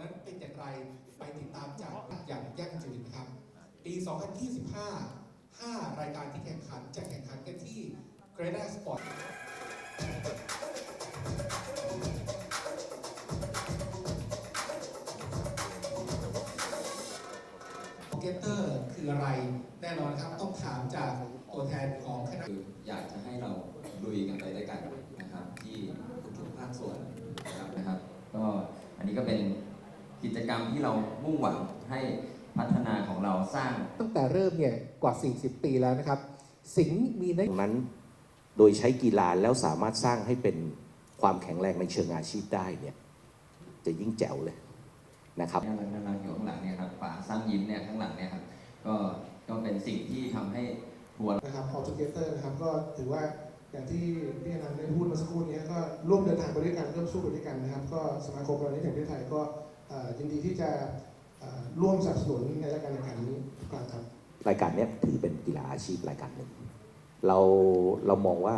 นั้นเป็นอย่างไรไปติดตามจากอย่างยั่งยืนนะครับ ปี 2025 5 รายการที่แข่งขันจะแข่งขันกันที่ g r e n a Sport เกเตอร์คืออะไร แน่นอนครับต้องถามจากตัวแทนของคณะคืออยากจะให้เราลุยกันไปด้วยกันนะครับ ที่ทุกๆภาคส่วนนะครับนะครับ ก็อันนี้ก็เป็น กิจกรรมที่เรามุ่งหวังให้พัฒนาของเราสร้าง ตั้งแต่เริ่มเนี่ยกว่า 40 ปีแล้วนะครับ สิงห์มีนโยดังนั้น โดยใช้กีฬาแล้วสามารถสร้างให้เป็นความแข็งแรงในเชิงอาชีพได้เนี่ย จะยิ่งแจ๋วเลยนะครับน่ารักน่ารักอยู่ข้างหลังเนี่ยครับป๋าสร้างยิ้มเนี่ยข้างหลังเนี่ยครับก็ก็เป็นสิ่งที่ทำให้ทัวร์นะครับ All Together นะครับก็ถือว่าอย่างที่พี่อนันต์ได้พูดเมื่อสักครู่นี้ก็ร่วมเดินทางไปด้วยกันร่วมสู้ไปด้วยกันนะครับ ก็สมาคมเราในแห่งประเทศไทยก็เอ่อ ยินดีที่จะเอ่อร่วมสนับสนุนในรายการแข่งขันนี้ทุกครั้งครับรายการเนี้ยถือเป็นกีฬาอาชีพรายการหนึ่งเราเรามองว่า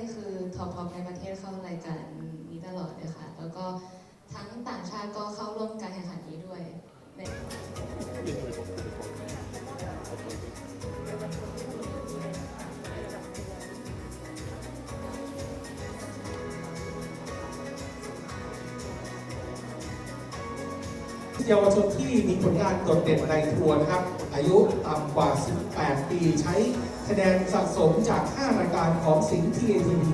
ก็คือท็อปทอปในประเทศเข้ารายการนี้ตลอดเลยค่ะ แล้วก็ทั้งต่างชาติก็เข้าร่วมการแข่งขันนี้ด้วย เยาวชนที่มีผลงานโดดเด่นในทัวร์นะครับ อายุต่ำกว่า 18 ปีใช้คะแนนสะสมจาก 5 รายการของสิงห์ทีเอทีวี